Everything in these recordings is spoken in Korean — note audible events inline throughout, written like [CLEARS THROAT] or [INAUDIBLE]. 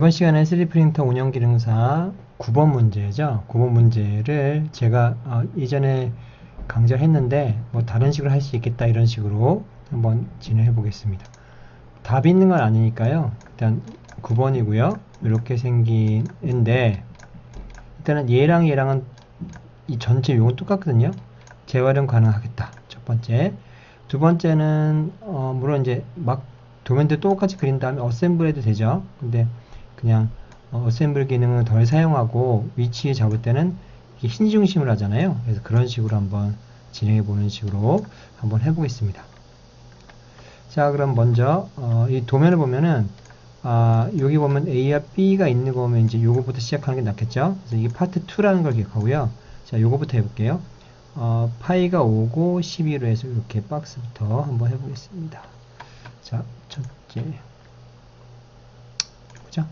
이번 시간에 3D 프린터 운영 기능사 9번 문제죠. 9번 문제를 제가 어, 이전에 강좌를 했는데 뭐 다른 식으로 할 수 있겠다 이런 식으로 한번 진행해 보겠습니다. 답이 있는 건 아니니까요. 일단 9번이고요. 이렇게 생기는데 일단은 얘랑 얘랑은 이 전체 용은 똑같거든요. 재활용 가능하겠다. 첫 번째. 두 번째는 어, 물론 이제 막 도면도 똑같이 그린 다음에 어셈블 해도 되죠. 근데 그냥 어, 어셈블 기능을 덜 사용하고 위치 잡을 때는 흰 중심을 하잖아요. 그래서 그런 식으로 한번 진행해 보는 식으로 한번 해보겠습니다. 자, 그럼 먼저 어, 이 도면을 보면은 아, 여기 보면 A와 B가 있는 거 보면 이제 요거부터 시작하는 게 낫겠죠? 그래서 이게 파트 2라는 걸 기억하고요. 자, 요거부터 해볼게요. 어, 파이가 5고 12로 해서 이렇게 박스부터 한번 해보겠습니다. 자, 첫째. 그죠?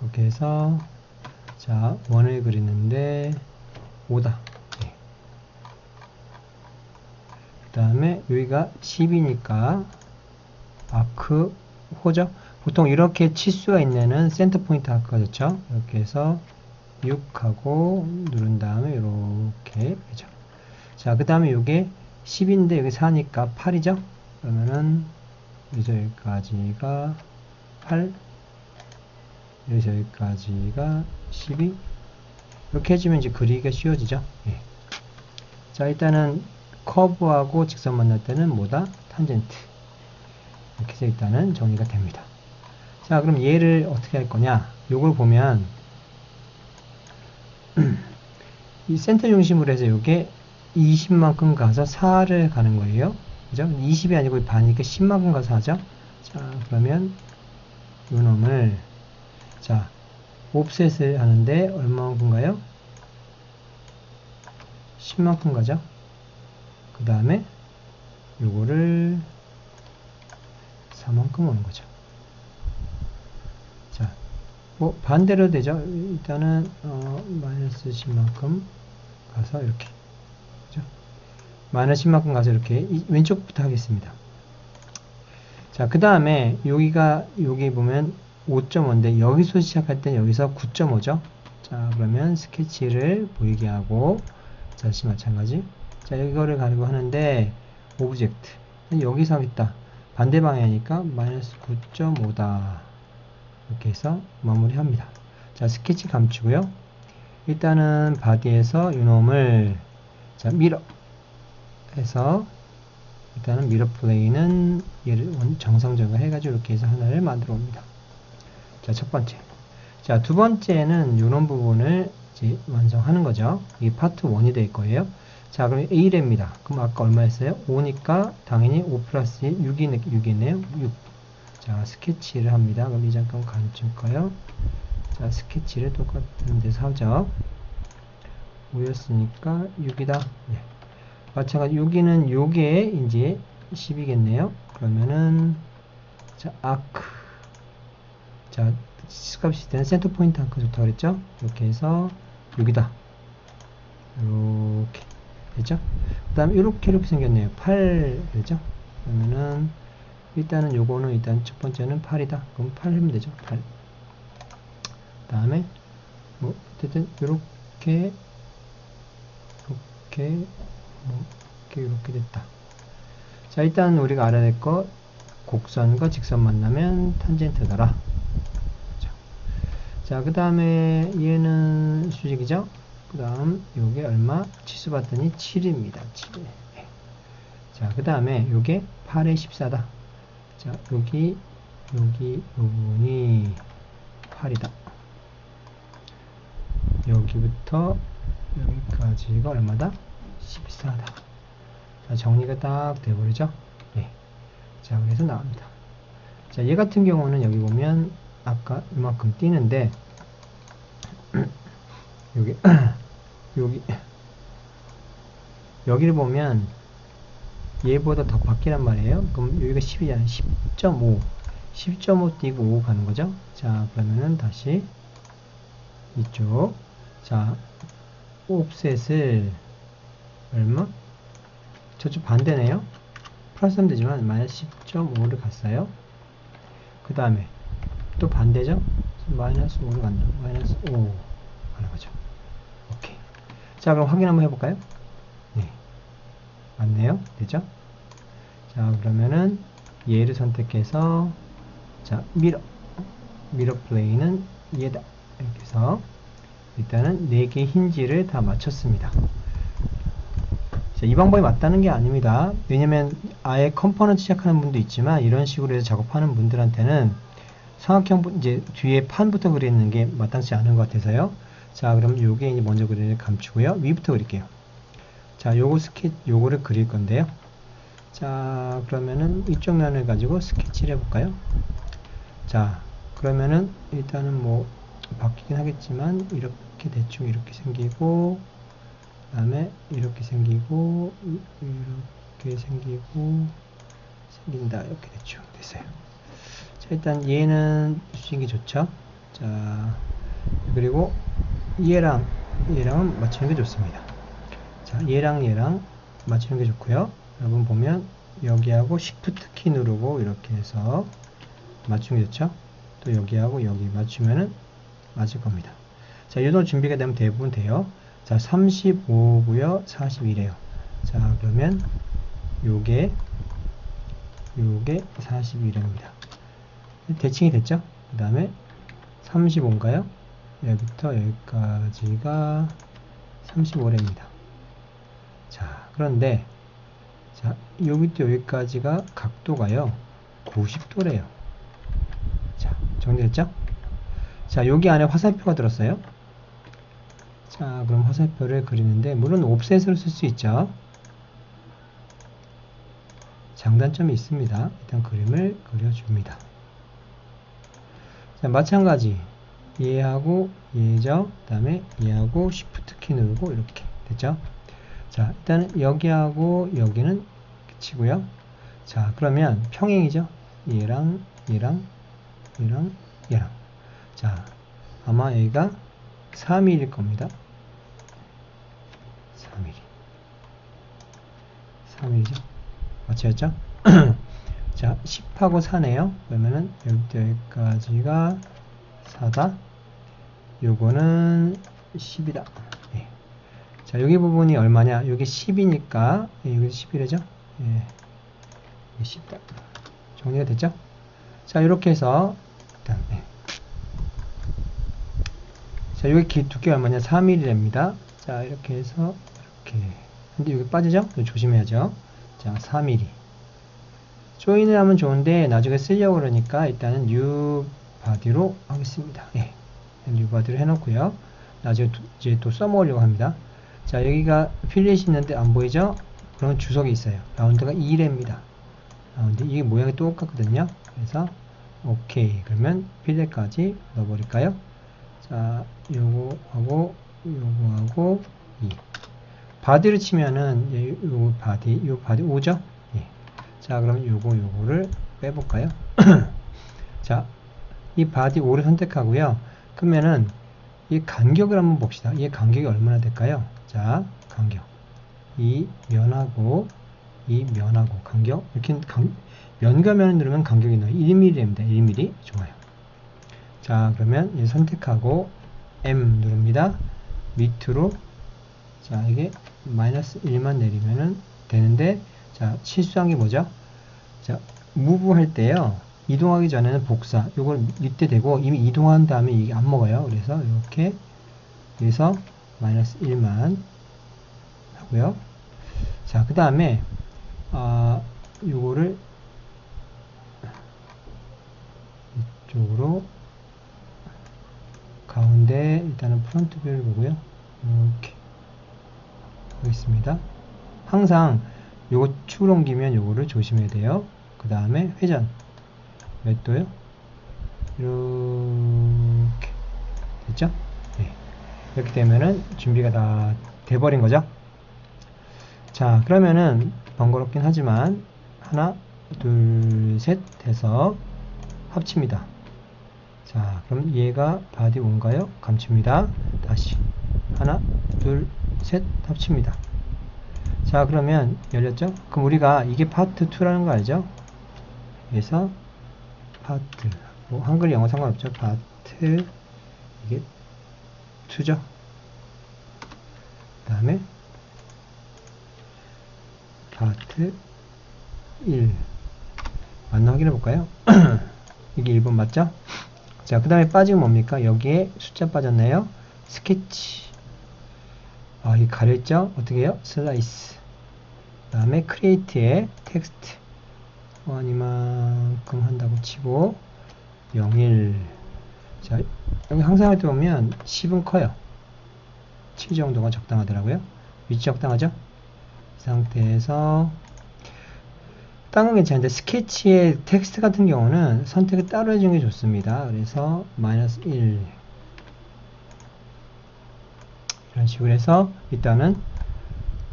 이렇게 해서 자, 원을 그리는데 5다. 그 다음에 여기가 10이니까 아크 호죠? 보통 이렇게 치수가 있는 센터 포인트 아크가 죠 이렇게 해서 6하고 누른 다음에 이렇게 되죠. 자, 그 다음에 이게 10인데 여기 4니까 8이죠? 그러면은 여기서 여기까지가 8 여기서 여기까지가 12 이렇게 해주면 이제 그리기가 쉬워지죠. 예. 자, 일단은 커브하고 직선 만날 때는 뭐다? 탄젠트. 이렇게 해서 일단은 정리가 됩니다. 자, 그럼 얘를 어떻게 할 거냐? 요걸 보면 [CLEARS THROAT] 이 센터 중심으로 해서 요게 20만큼 가서 4를 가는 거예요. 그죠? 20이 아니고 반이니까 10만큼 가서 하죠. 자, 그러면 요 놈을 자, 옵셋을 하는데 얼마만큼 가요? 10만큼 가죠. 그 다음에 요거를 4만큼 오는 거죠. 자, 뭐 반대로 되죠. 일단은 어, 마이너스 10만큼 가서 이렇게 그죠? 마이너스 10만큼 가서 이렇게 이, 왼쪽부터 하겠습니다. 자, 그 다음에 여기가 여기 보면 5.5인데 여기서 시작할 때 여기서 9.5죠. 자, 그러면 스케치를 보이게 하고 다시 마찬가지. 자, 이거를 가지고 하는데 오브젝트 여기서 하겠다. 반대 방향이니까 마이너스 9.5다. 이렇게 해서 마무리합니다. 자, 스케치 감추고요. 일단은 바디에서 이놈을 자, 미러 해서 일단은 미러 플레이는 얘를 정상적으로 해가지고 이렇게 해서 하나를 만들어 옵니다. 자, 첫 번째. 자, 두 번째는 이런 부분을 이제 완성하는 거죠. 이게 파트 1이 될 거예요. 자, 그럼 A랩니다. 그럼 아까 얼마였어요? 5니까 당연히 5 플러스 6이, 6이네요. 6. 자, 스케치를 합니다. 그럼 이 잠깐 감출까요? 자, 스케치를 똑같은 데서 하죠. 5였으니까 6이다. 네. 마찬가지 여기는 요게 이제 10이겠네요. 그러면은 자, 아크 자, 시값이 되는 센터 포인트 아크 좋다 그랬죠? 이렇게 해서 6이다. 이렇게 됐죠? 그 다음에 이렇게 이렇게 생겼네요. 8 되죠? 그러면은 일단은 요거는 일단 첫 번째는 8이다. 그럼 8 하면 되죠. 8. 그 다음에 뭐 어쨌든 이렇게 이렇게 뭐 이렇게 이렇게 됐다. 자 일단 우리가 알아야 될 거 곡선과 직선 만나면 탄젠트더라. 자, 그 다음에 얘는 수직이죠? 그 다음 요게 얼마? 치수 봤더니 7입니다. 7. 자, 그 다음에 요게 8에 14다. 자, 여기 여기 요 부분이 8이다. 여기부터 여기까지가 얼마다? 14다. 자, 정리가 딱 돼버리죠? 네. 자, 그래서 나옵니다. 자, 얘 같은 경우는 여기 보면 아까 이만큼 뛰는데 [CLEARS THROAT] 여기 [CLEARS THROAT] 여기 여기를 보면 얘보다 더 바뀌란 말이에요. 그럼 여기가 10이잖아요. 10.5 10.5 뛰고 5 가는 거죠. 자 그러면은 다시 이쪽 자 옵셋을 얼마? 저쪽 반대네요. 플러스 하면 되지만 마이너스 10.5를 갔어요. 그 다음에 또 반대죠? 마이너스 5로 간다. 마이너스 5 하는 거죠. 오케이. 자, 그럼 확인 한번 해볼까요? 네. 맞네요. 되죠? 자, 그러면은 얘를 선택해서 자, 미러. 미러 플레이는 얘다. 이렇게 해서 일단은 4개 힌지를 다 맞췄습니다. 자, 이 방법이 맞다는 게 아닙니다. 왜냐면 아예 컴포넌트 시작하는 분도 있지만 이런 식으로 해서 작업하는 분들한테는 삼각형 부- 이제 뒤에 판부터 그리는 게 마땅치 않은 것 같아서요. 자, 그럼 요게 이제 먼저 그리는 감추고요. 위부터 그릴게요. 자, 요거 스케 요거를 그릴 건데요. 자, 그러면은 이쪽 면을 가지고 스케치를 해볼까요? 자, 그러면은 일단은 뭐 바뀌긴 하겠지만 이렇게 대충 이렇게 생기고 그 다음에 이렇게 생기고 이- 이렇게 생기고 생긴다 이렇게 대충 됐어요. 자, 일단 얘는 주신 게 좋죠. 자, 그리고 얘랑 얘랑은 맞추는 게 좋습니다. 자, 얘랑 얘랑 맞추는 게 좋고요. 여러분 보면 여기하고 Shift 키 누르고 이렇게 해서 맞추는 게 좋죠. 또 여기하고 여기 맞추면은 맞을 겁니다. 자, 이 정도 준비가 되면 대부분 돼요. 자, 35고요, 41이에요. 자, 그러면 요게 요게 41입니다. 대칭이 됐죠? 그 다음에 35인가요? 여기부터 여기까지가 35래입니다. 자, 그런데 자, 여기부터 여기까지가 각도가요. 90도래요. 자, 정리됐죠? 자, 여기 안에 화살표가 들었어요. 자, 그럼 화살표를 그리는데 물론 옵셋으로 쓸 수 있죠. 장단점이 있습니다. 일단 그림을 그려줍니다. 자, 마찬가지 얘하고 얘죠. 그 다음에 얘하고 Shift 키 누르고 이렇게 됐죠. 자, 일단은 여기하고 여기는 치고요. 자, 그러면 평행이죠. 얘랑 얘랑 얘랑 얘랑. 자, 아마 여기가 3mm일 겁니다. 3mm. 3mm죠. 맞췄죠? 자, 10하고 4네요. 그러면은 여기까지가 4다. 요거는 10이다. 예. 자, 여기 부분이 얼마냐? 여기 10이니까, 예, 여기 11이죠? 예. 10다. 정리가 됐죠? 자, 이렇게 해서, 일단, 예. 자, 여기 기, 두께 얼마냐? 3mm랍니다. 자, 이렇게 해서, 이렇게. 근데 여기 빠지죠? 조심해야죠. 자, 4mm. 조인을 하면 좋은데, 나중에 쓰려고 그러니까, 일단은 new body로 하겠습니다. 예. new body로 해놓고요. 나중에 또, 이제 또 써먹으려고 합니다. 자, 여기가 필렛이 있는데 안 보이죠? 그러면 주석이 있어요. 라운드가 2래입니다. 라운드, 이게 모양이 똑같거든요. 그래서, 오케이. 그러면 필렛까지 넣어버릴까요? 자, 요거하고, 요거하고, 2. 바디를 치면은, 예, 요 바디, 요 바디 5죠? 예. 자, 그럼 요거, 요거를 빼볼까요? [CLEARS THROAT] 자, 이 바디 5를 선택하고요. 그러면은, 이 간격을 한번 봅시다. 이 간격이 얼마나 될까요? 자, 간격. 이 면하고, 이 면하고, 간격. 이렇게 간, 면과 면을 누르면 간격이 나요. 1mm입니다. 1mm. 좋아요. 자, 그러면 이 선택하고, M 누릅니다. 밑으로, 자, 이게 마이너스 1만 내리면은 되는데, 자, 실수한 게 뭐죠? 자, 무브 할 때요. 이동하기 전에는 복사. 요걸 밑에 대고 이미 이동한 다음에 이게 안 먹어요. 그래서 이렇게 여기서 마이너스 1만 하고요. 자, 그 다음에 아, 요거를 이쪽으로 가운데 일단은 프론트 뷰를 보고요. 이렇게 하겠습니다. 항상 요거 축을 옮기면 요거를 조심해야 돼요. 그 다음에 회전 몇 도요? 이렇게 됐죠? 네. 이렇게 되면은 준비가 다 돼버린 거죠? 자 그러면은 번거롭긴 하지만 하나 둘 셋 해서 합칩니다. 자 그럼 얘가 바디 온가요? 감춥니다. 다시 하나 둘 셋 합칩니다. 자 그러면 열렸죠? 그럼 우리가 이게 파트 2라는 거 알죠? 그래서 파트 뭐 한글 영어 상관없죠 파트 이게 2죠. 그 다음에 파트 1 맞나 확인해 볼까요? [CLEARS THROAT] 이게 1번 맞죠? 자, 그 다음에 빠지면 뭡니까? 여기에 숫자 빠졌나요? 스케치. 아, 이 가려있죠? 어떻게 해요? 슬라이스. 그 다음에 크리에이트에 텍스트. 원 이만큼 한다고 치고 01. 자, 여기 항상 할 때 보면 10은 커요. 7 정도가 적당하더라고요. 위치 적당하죠? 이 상태에서 딴건 괜찮은데 스케치의 텍스트 같은 경우는 선택을 따로 해주는 게 좋습니다. 그래서 마이너스 1 이런 식으로 해서 일단은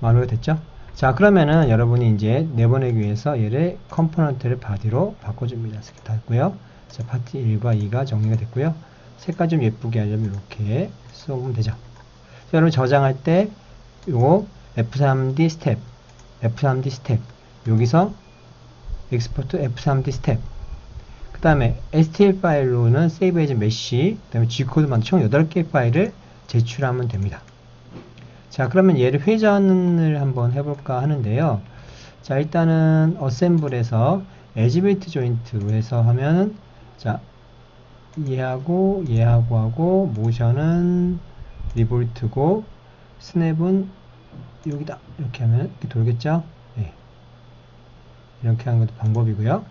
마무리가 됐죠. 자 그러면은 여러분이 이제 내보내기 위해서 얘를 컴포넌트를 바디로 바꿔줍니다. 이렇게 닫고요. 자 파트 1과 2가 정리가 됐고요. 색깔 좀 예쁘게 하려면 이렇게 쏘면 되죠. 자, 여러분 저장할 때 요거 F3D 스텝 F3D 스텝 여기서 엑스포트 F3D 스텝 그 다음에 STL 파일로는 Save as Mesh 그 다음에 G코드만 총 8개 파일을 제출하면 됩니다. 자 그러면 얘를 회전을 한번 해볼까 하는데요. 자 일단은 어셈블에서 에지빌트 조인트로 해서 하면은 자 얘하고 얘하고 하고 모션은 리볼트고 스냅은 여기다 이렇게 하면 이렇게 돌겠죠? 네. 이렇게 하는 것도 방법이고요.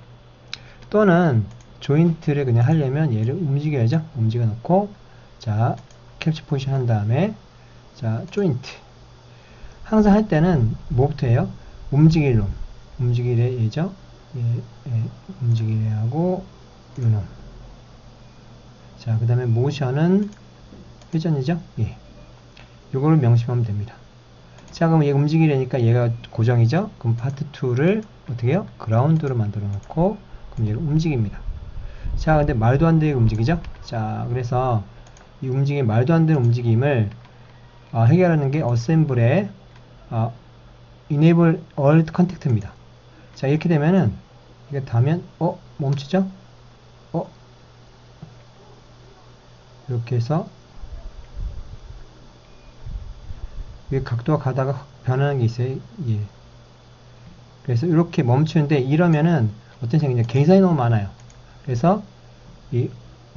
또는 조인트를 그냥 하려면 얘를 움직여야죠. 움직여 놓고 자 캡처 포지션 한 다음에 자 조인트 항상 할 때는 뭐부터 해요? 움직일 놈 움직일의 얘죠. 예, 예, 움직일의 하고 요놈 자, 그 다음에 모션은 회전이죠? 예. 요거를 명심하면 됩니다. 자, 그럼 얘 움직이려니까 얘가 고정이죠? 그럼 파트 2를 어떻게 해요? 그라운드로 만들어 놓고, 그럼 얘가 움직입니다. 자, 근데 말도 안 되게 움직이죠? 자, 그래서 이 움직임, 말도 안 되는 움직임을 어, 해결하는 게 어셈블의 어, enable all contact입니다. 자, 이렇게 되면은, 이게 다면, 어, 멈추죠? 어, 이렇게 해서 이 각도가 가다가 확 변하는 게 있어요. 예. 그래서 이렇게 멈추는데 이러면은 어떤 생각이냐 계산이 너무 많아요. 그래서 이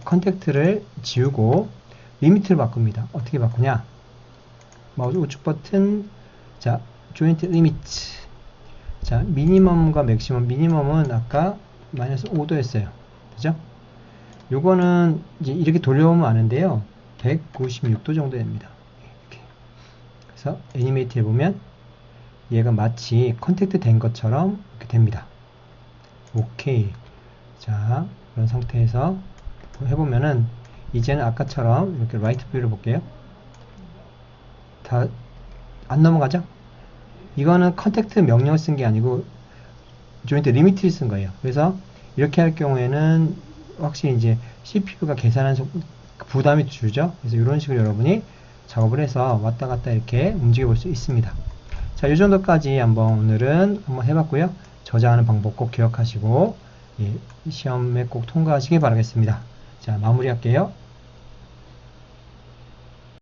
컨택트를 지우고 리미트를 바꿉니다. 어떻게 바꾸냐? 마우스 우측 버튼 자 조인트 리미트 자 미니멈과 맥시멈 미니멈은 아까 마이너스 5도였어요. 그죠? 요거는 이제 이렇게 돌려보면 아는데요. 196도 정도 됩니다. 이렇게. 그래서 애니메이트 해보면 얘가 마치 컨택트 된 것처럼 이렇게 됩니다. 오케이. 자, 그런 상태에서 해보면은 이제는 아까처럼 이렇게 라이트 뷰를 볼게요. 다 안 넘어가죠? 이거는 컨택트 명령을 쓴 게 아니고 조인트 리미트를 쓴 거예요. 그래서 이렇게 할 경우에는 확실히 이제 CPU가 계산하는 속- 부담이 줄죠. 그래서 이런 식으로 여러분이 작업을 해서 왔다 갔다 이렇게 움직여 볼 수 있습니다. 자, 이 정도까지 한번 오늘은 한번 해봤고요. 저장하는 방법 꼭 기억하시고 예, 시험에 꼭 통과하시기 바라겠습니다. 자, 마무리할게요.